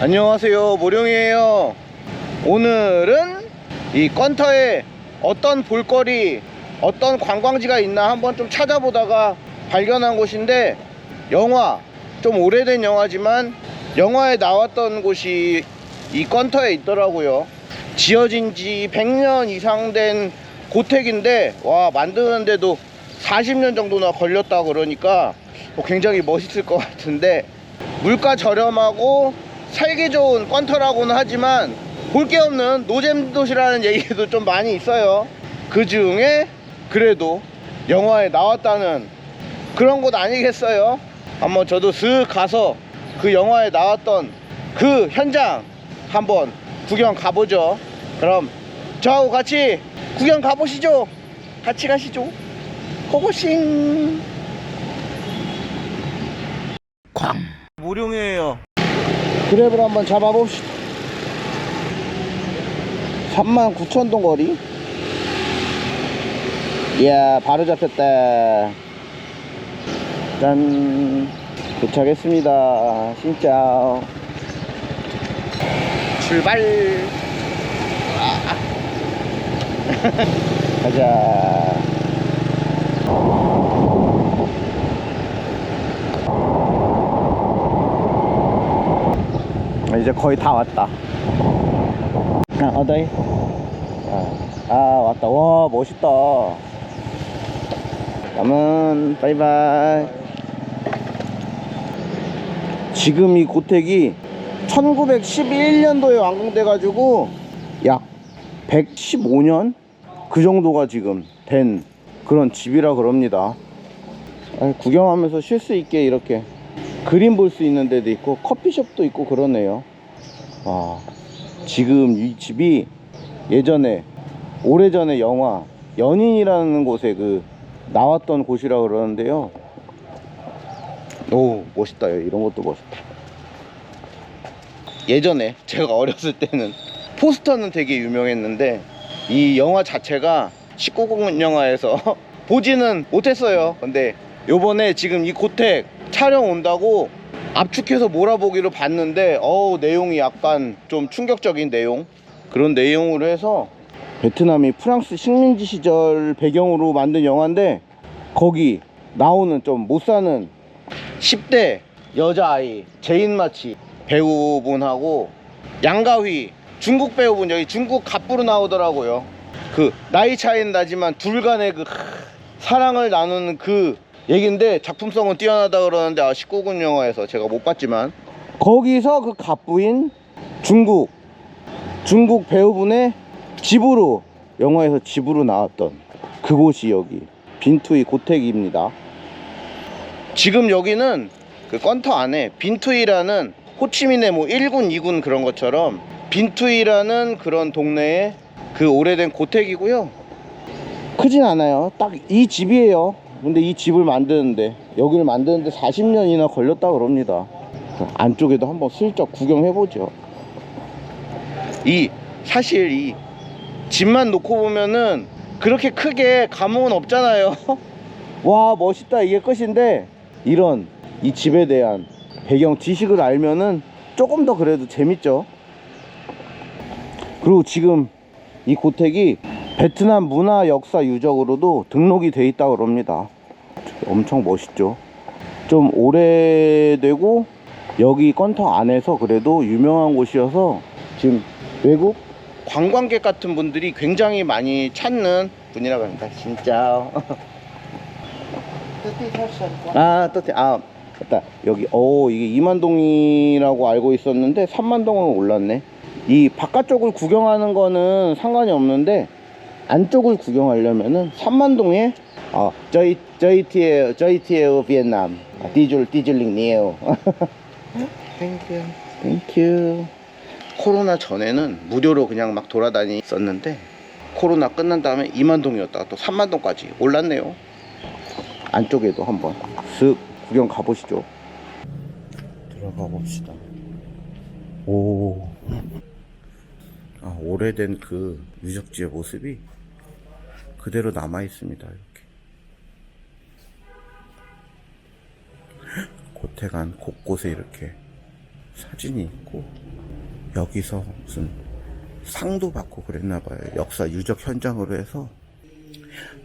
안녕하세요. 모룡이에요. 오늘은 이 건터에 어떤 볼거리 어떤 관광지가 있나 한번 좀 찾아보다가 발견한 곳인데 영화 좀 오래된 영화지만 영화에 나왔던 곳이 이 건터에 있더라고요. 지어진 지 100년 이상 된 고택인데 와 만드는데도 40년 정도나 걸렸다 그러니까 뭐 굉장히 멋있을 것 같은데 물가 저렴하고 살기 좋은 건터라고는 하지만 볼 게 없는 노잼 도시라는 얘기도 좀 많이 있어요. 그 중에 그래도 영화에 나왔다는 그런 곳 아니겠어요? 한번 저도 슥 가서 그 영화에 나왔던 그 현장 한번 구경 가보죠. 그럼 저하고 같이 구경 가보시죠. 같이 가시죠. 고고싱. 광. 무룡이에요. 그랩을 한번 잡아봅시다. 39,000 동 거리. 이야, 바로 잡혔다. 짠. 도착했습니다. 진짜. 출발. 아. 가자. 이제 거의 다 왔다. 아, 어다이? 아, 아, 왔다. 와, 멋있다. 남은, 바이바이. 지금 이 고택이 1911년도에 완공돼 가지고 약 115년? 그 정도가 지금 된 그런 집이라 그럽니다. 아, 구경하면서 쉴 수 있게 이렇게 그림 볼 수 있는 데도 있고 커피숍도 있고 그러네요. 와, 지금 이 집이 예전에 오래전에 영화 연인이라는 곳에 그 나왔던 곳이라 그러는데요. 오 멋있다 이런 것도 멋있다. 예전에 제가 어렸을 때는 포스터는 되게 유명했는데 이 영화 자체가 19금 영화에서 보지는 못했어요. 근데 요번에 지금 이 고택 촬영 온다고 압축해서 몰아보기로 봤는데 어우 내용이 약간 좀 충격적인 내용? 그런 내용으로 해서 베트남이 프랑스 식민지 시절 배경으로 만든 영화인데 거기 나오는 좀 못 사는 10대 여자아이 제인마치 배우분하고 양가휘 중국 배우분 여기 중국 갑부로 나오더라고요. 그 나이 차이는 나지만 둘 간의 그 사랑을 나누는 그 얘긴데 작품성은 뛰어나다 그러는데 아 19금 영화에서 제가 못 봤지만 거기서 그 갑부인 중국 중국 배우분의 집으로 영화에서 집으로 나왔던 그곳이 여기 빈투이 고택입니다 지금 여기는 그 건터 안에 빈투이라는 호치민의 뭐 1군, 2군 그런 것처럼 빈투이라는 그런 동네에 그 오래된 고택이고요. 크진 않아요. 딱 이 집이에요. 근데 이 집을 만드는데 여기를 만드는데 40년이나 걸렸다 그럽니다. 안쪽에도 한번 슬쩍 구경해보죠. 이 사실 이 집만 놓고 보면은 그렇게 크게 감흥은 없잖아요. 와 멋있다 이게 끝인데 이런 이 집에 대한 배경 지식을 알면은 조금 더 그래도 재밌죠. 그리고 지금 이 고택이 베트남 문화 역사 유적으로도 등록이 돼 있다고 그럽니다. 엄청 멋있죠. 좀 오래되고 여기 건터 안에서 그래도 유명한 곳이어서 지금 외국 관광객 같은 분들이 굉장히 많이 찾는 분이라고 합니다. 진짜. 아, 또, 아, 맞다. 여기, 오, 이게 이만동이라고 알고 있었는데, 3만동으로 올랐네. 이 바깥쪽을 구경하는 거는 상관이 없는데, 안쪽을 구경하려면은 3만동에, 아, 저희, 저희 티에, 저희 티에 비엔남. 아, 디줄, 디줄링 니에요. 땡큐. 땡큐. 코로나 전에는 무료로 그냥 막 돌아다녔었는데, 코로나 끝난 다음에 2만동이었다가 또 3만동까지 올랐네요. 안쪽에도 한번 쓱 구경 가보시죠. 들어가 봅시다. 오. 아, 오래된 그 유적지의 모습이 그대로 남아 있습니다. 이렇게. 안 곳곳에 이렇게 사진이 있고 여기서 무슨 상도 받고 그랬나 봐요. 역사 유적 현장으로 해서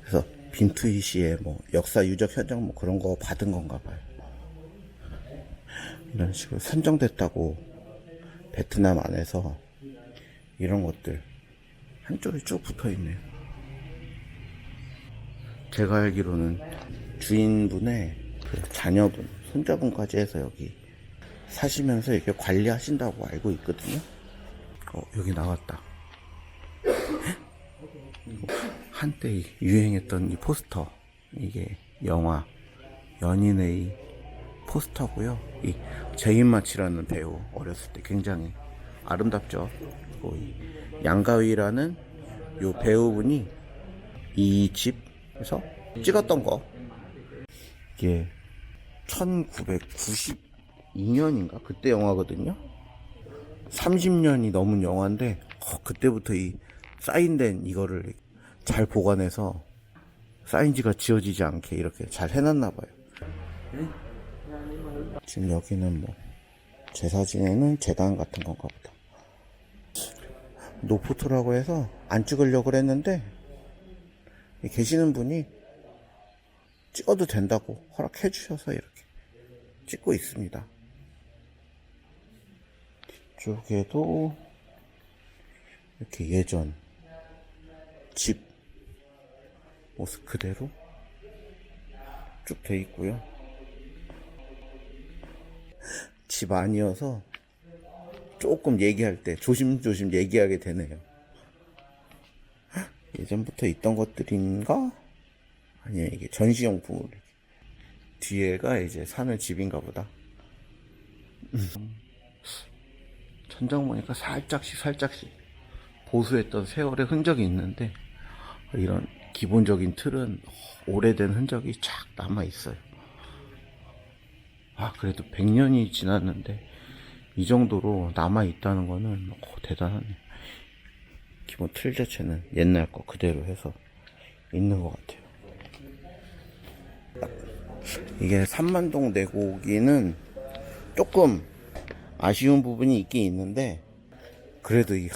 그래서 빈투이시의 뭐 역사 유적 현장 뭐 그런 거 받은 건가 봐요. 이런 식으로 선정됐다고 베트남 안에서 이런 것들 한쪽에 쭉 붙어 있네요. 제가 알기로는 주인분의 그 자녀분, 손자분까지 해서 여기 사시면서 이렇게 관리하신다고 알고 있거든요. 어, 여기 나왔다. 한때 유행했던 이 포스터. 이게 영화 연인의 포스터고요. 이 제인 마치라는 배우 어렸을 때 굉장히 아름답죠. 양가위라는 요 배우분이 이집 에서 찍었던 거. 이게 1992년인가 그때 영화거든요. 30년이 넘은 영화인데 어, 그때부터 이 사인된 이거를 잘 보관해서 사인지가 지워지지 않게 이렇게 잘 해놨나 봐요. 지금 여기는 뭐 제사 지내는 재단 같은 건가 보다. 노포토라고 해서 안 찍으려고 그랬는데 계시는 분이 찍어도 된다고 허락해 주셔서 이렇게 찍고 있습니다. 뒤쪽에도 이렇게 예전 집 모습 그대로 쭉 돼 있고요. 집 아니어서 조금 얘기할 때 조심조심 얘기하게 되네요. 예전부터 있던 것들인가? 아니요, 이게 전시용품으로. 뒤에가 이제 사는 집인가 보다. 음. 천장 보니까 살짝씩 살짝씩 보수했던 세월의 흔적이 있는데 이런 기본적인 틀은 오래된 흔적이 쫙 남아 있어요. 아 그래도 100년이 지났는데 이 정도로 남아 있다는 거는 어, 대단하네. 기본 틀 자체는 옛날 거 그대로 해서 있는 것 같아요. 이게 삼만동 내고기는 조금 아쉬운 부분이 있긴 있는데 그래도 이,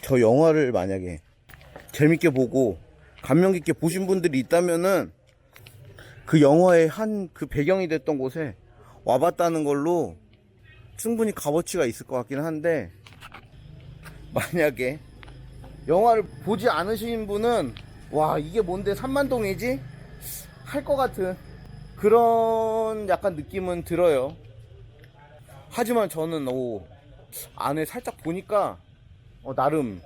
저 영화를 만약에 재밌게 보고 감명 깊게 보신 분들이 있다면은 그 영화의 한 그 배경이 됐던 곳에 와봤다는 걸로 충분히 값어치가 있을 것 같긴 한데 만약에 영화를 보지 않으신 분은 와 이게 뭔데 3만동이지? 할 것 같은 그런 약간 느낌은 들어요. 하지만 저는 오 안에 살짝 보니까 어, 나름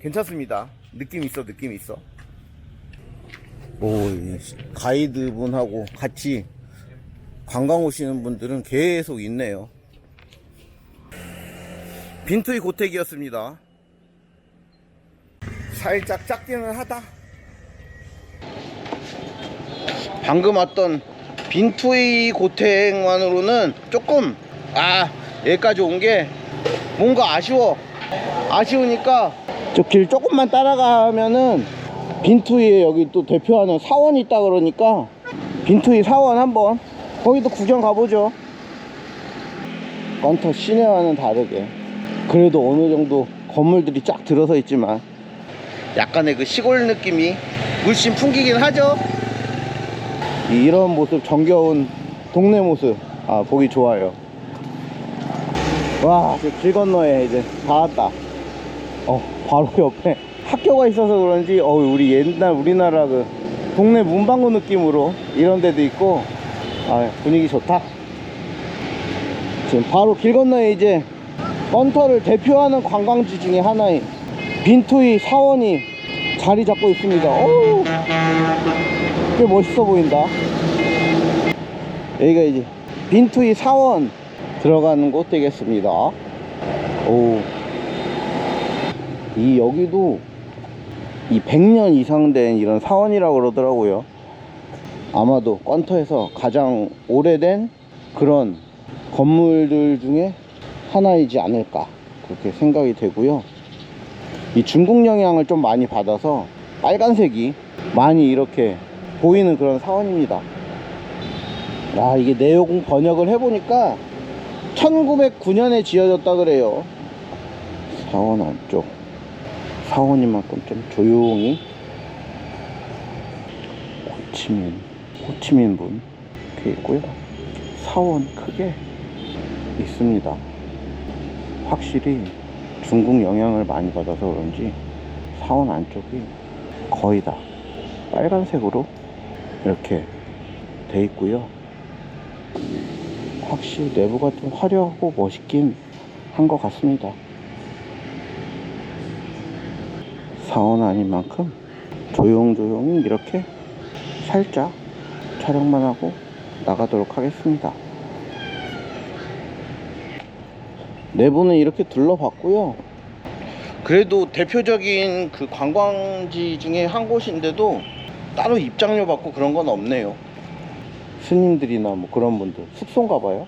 괜찮습니다. 느낌 있어, 느낌 있어. 뭐이 가이드 분하고 같이 관광 오시는 분들은 계속 있네요. 빈투이 고택이었습니다. 살짝 작기는 하다. 방금 왔던 빈투이 고택만으로는 조금 아 여기까지 온 게 뭔가 아쉬워 아쉬우니까 저 길 조금만 따라가면은 빈투이에 여기 또 대표하는 사원이 있다 그러니까 빈투이 사원 한번 거기도 구경 가보죠 건터 시내와는 다르게 그래도 어느 정도 건물들이 쫙 들어서 있지만 약간의 그 시골 느낌이 물씬 풍기긴 하죠. 이런 모습 정겨운 동네 모습. 아 보기 좋아요. 와길 건너에 이제 다 왔다. 어 바로 옆에. 학교가 있어서 그런지 어 우리 옛날 우리나라 그 동네 문방구 느낌으로 이런 데도 있고 아 분위기 좋다. 지금 바로 길 건너에 이제 건터를 대표하는 관광지 중에 하나인 빈투이 사원이 자리 잡고 있습니다. 오, 꽤 멋있어 보인다. 여기가 이제 빈투이 사원 들어가는 곳 되겠습니다. 오. 이 여기도 이 100년 이상 된 이런 사원이라고 그러더라고요. 아마도 건터에서 가장 오래된 그런 건물들 중에 하나이지 않을까 그렇게 생각이 되고요 이 중국 영향을 좀 많이 받아서 빨간색이 많이 이렇게 보이는 그런 사원입니다. 아 이게 내용 번역을 해보니까 1909년에 지어졌다 그래요. 사원 안쪽. 사원이만큼 좀 조용히 호치민 호치민 분 이렇게 있고요. 사원 크게 있습니다. 확실히 중국 영향을 많이 받아서 그런지 사원 안쪽이 거의 다 빨간색으로 이렇게 돼 있고요 확실히 내부가 좀 화려하고 멋있긴 한 것 같습니다 사원 아닌 만큼 조용조용히 이렇게 살짝 촬영만 하고 나가도록 하겠습니다. 내부는 이렇게 둘러봤고요. 그래도 대표적인 그 관광지 중에 한 곳인데도 따로 입장료 받고 그런 건 없네요. 스님들이나 뭐 그런 분들 숙소인가 봐요.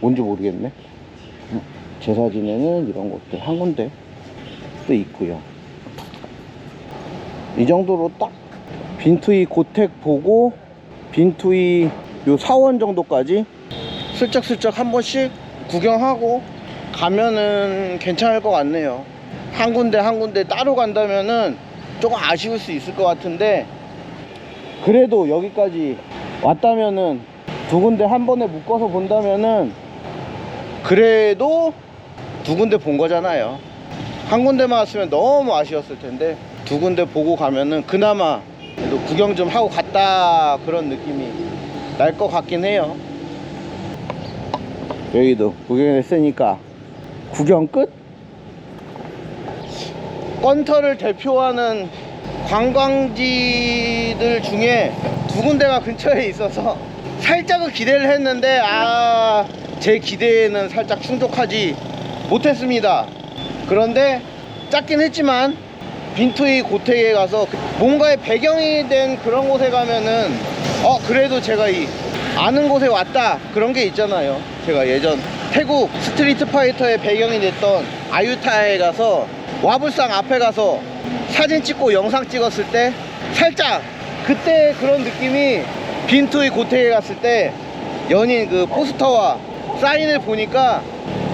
뭔지 모르겠네. 음, 제사 지내는 이런 곳들 한 군데 또 있고요. 이 정도로 딱 빈투이 고택 보고 빈투이 요 사원 정도까지 슬쩍슬쩍 한 번씩 구경하고 가면은 괜찮을 것 같네요. 한 군데 한 군데 따로 간다면은 조금 아쉬울 수 있을 것 같은데 그래도 여기까지 왔다면은 두 군데 한 번에 묶어서 본다면은 그래도 두 군데 본 거잖아요. 한 군데만 왔으면 너무 아쉬웠을 텐데 두 군데 보고 가면은 그나마 그래도 구경 좀 하고 갔다 그런 느낌이 날 것 같긴 해요. 여기도 구경했으니까 구경 끝? 건터를 대표하는 관광지들 중에 두 군데가 근처에 있어서 살짝은 기대를 했는데 아 제 기대에는 살짝 충족하지 못했습니다. 그런데 작긴 했지만 빈투이 고택에 가서 그 뭔가의 배경이 된 그런 곳에 가면은 어 그래도 제가 이 아는 곳에 왔다 그런 게 있잖아요 제가 예전 태국 스트리트 파이터의 배경이 됐던 아유타에 가서 와불상 앞에 가서 사진 찍고 영상 찍었을 때 살짝 그때 그런 느낌이 빈투이 고택에 갔을 때 연인 그 포스터와 사인을 보니까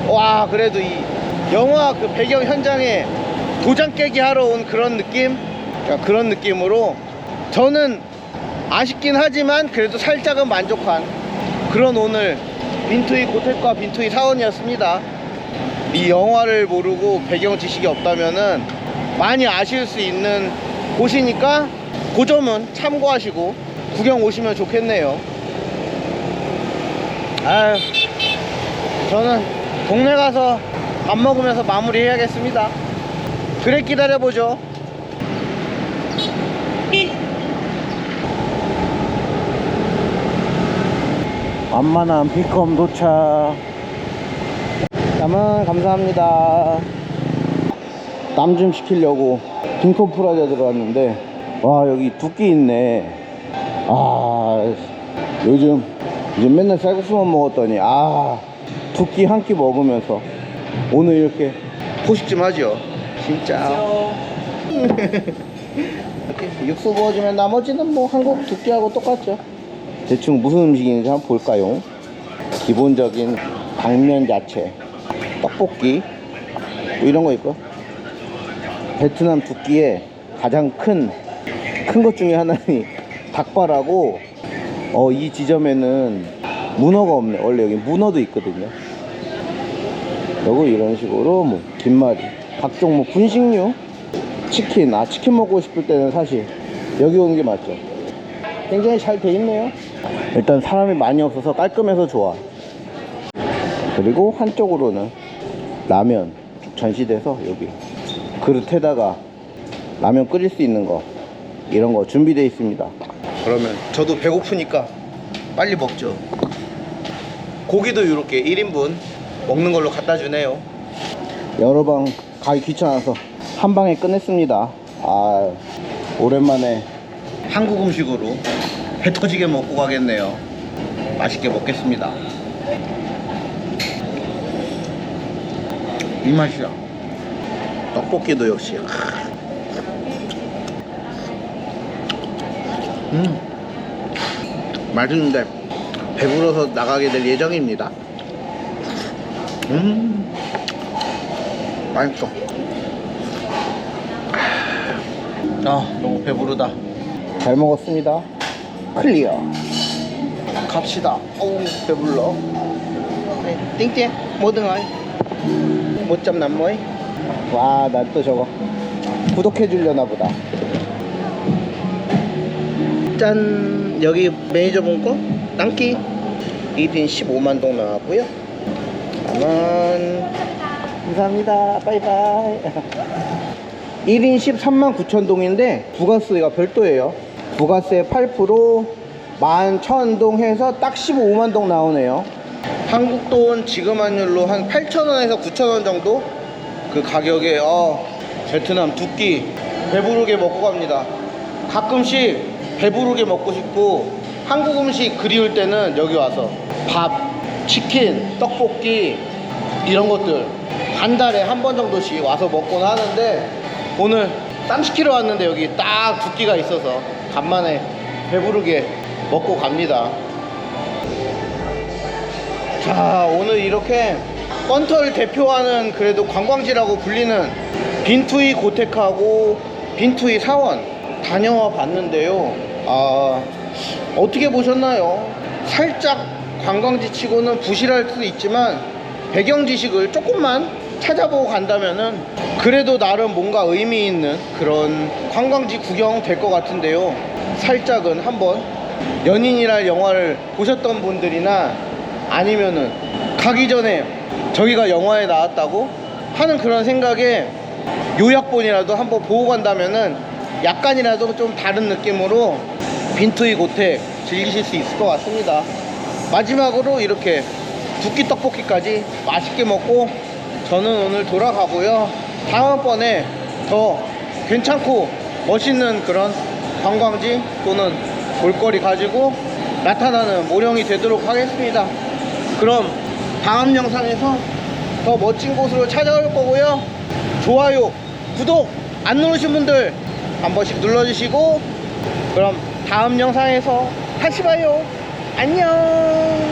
와 그래도 이 영화 그 배경 현장에 도장 깨기 하러 온 그런 느낌? 그러니까 그런 느낌으로 저는 아쉽긴 하지만 그래도 살짝은 만족한 그런 오늘 빈투이 고택과 빈투이 사원이었습니다. 이 영화를 모르고 배경 지식이 없다면은 많이 아쉬울 수 있는 곳이니까 그 점은 참고하시고 구경 오시면 좋겠네요. 아유 저는 동네 가서 밥 먹으면서 마무리 해야겠습니다. 그래 기다려보죠 완만한 피컴 도착. 야만 감사합니다. 땀좀 식히려고 핑크 프라자 들어왔는데 와 여기 두끼 있네. 아 요즘 요즘 맨날 쌀국수만 먹었더니 아 두끼 한 끼 먹으면서 오늘 이렇게 포식 좀 하죠. 진짜. 육수 부어주면 나머지는 뭐 한국 두끼하고 똑같죠 대충 무슨 음식인지 한번 볼까요 기본적인 당면 야채 떡볶이 뭐 이런 거 있고 베트남 두끼의 가장 큰 큰 것 중에 하나는 닭발하고 어, 이 지점에는 문어가 없네. 원래 여기 문어도 있거든요. 그리고 이런 식으로 뭐 김말이, 각종 뭐 분식류, 치킨. 아 치킨 먹고 싶을 때는 사실 여기 오는 게 맞죠. 굉장히 잘 돼 있네요. 일단 사람이 많이 없어서 깔끔해서 좋아. 그리고 한쪽으로는 라면 쭉 전시돼서 여기 그릇에다가 라면 끓일 수 있는 거 이런 거 준비되어 있습니다. 그러면 저도 배고프니까 빨리 먹죠. 고기도 이렇게 1인분 먹는 걸로 갖다 주네요. 여러 방 가기 귀찮아서 한 방에 끝냈습니다. 아, 오랜만에 한국 음식으로 배 터지게 먹고 가겠네요. 맛있게 먹겠습니다. 이 맛이야. 떡볶이도 역시. 음. 맛있는데 배불러서 나가게 될 예정입니다. 음. 맛있어. 아, 너무 배부르다. 잘 먹었습니다. 클리어. 갑시다. 어우 배불러. 띵띵 뭐든 아이 못 잡난 뭐이? 와난 또 저거 구독해 주려나 보다. 짠. 여기 매니저분 거? 땅기? 1인 15만 동 나왔고요. 아만. 감사합니다. 바이바이. 1인 13만 9천 동인데 부가세가 별도예요 부가세 8% 11,000동 해서 딱 15만 동 나오네요. 한국 돈 지금 환율로 한 8,000원에서 9,000원 정도? 그 가격에 어, 베트남 두 끼 배부르게 먹고 갑니다. 가끔씩 배부르게 먹고 싶고 한국 음식 그리울 때는 여기 와서 밥, 치킨, 떡볶이 이런 것들 한 달에 한 번 정도씩 와서 먹곤 하는데 오늘 땀 시키러 왔는데 여기 딱 두 끼가 있어서 간만에 배부르게 먹고 갑니다 자 오늘 이렇게 뻔털 대표하는 그래도 관광지라고 불리는 빈투이 고택하고 빈투이 사원 다녀와 봤는데요 아 어떻게 보셨나요? 살짝 관광지 치고는 부실할 수 있지만 배경 지식을 조금만 찾아보고 간다면은 그래도 나름 뭔가 의미 있는 그런 관광지 구경 될 것 같은데요 살짝은 한번 연인이랄 영화를 보셨던 분들이나 아니면은 가기 전에 저기가 영화에 나왔다고 하는 그런 생각에 요약본이라도 한번 보고 간다면은 약간이라도 좀 다른 느낌으로 빈투이 고택 즐기실 수 있을 것 같습니다. 마지막으로 이렇게 두끼 떡볶이까지 맛있게 먹고 저는 오늘 돌아가고요. 다음번에 더 괜찮고 멋있는 그런 관광지 또는 볼거리 가지고 나타나는 모령이 되도록 하겠습니다. 그럼 다음 영상에서 더 멋진 곳으로 찾아올 거고요. 좋아요, 구독 안 누르신 분들 한 번씩 눌러주시고 그럼 다음 영상에서 다시 봐요. 안녕.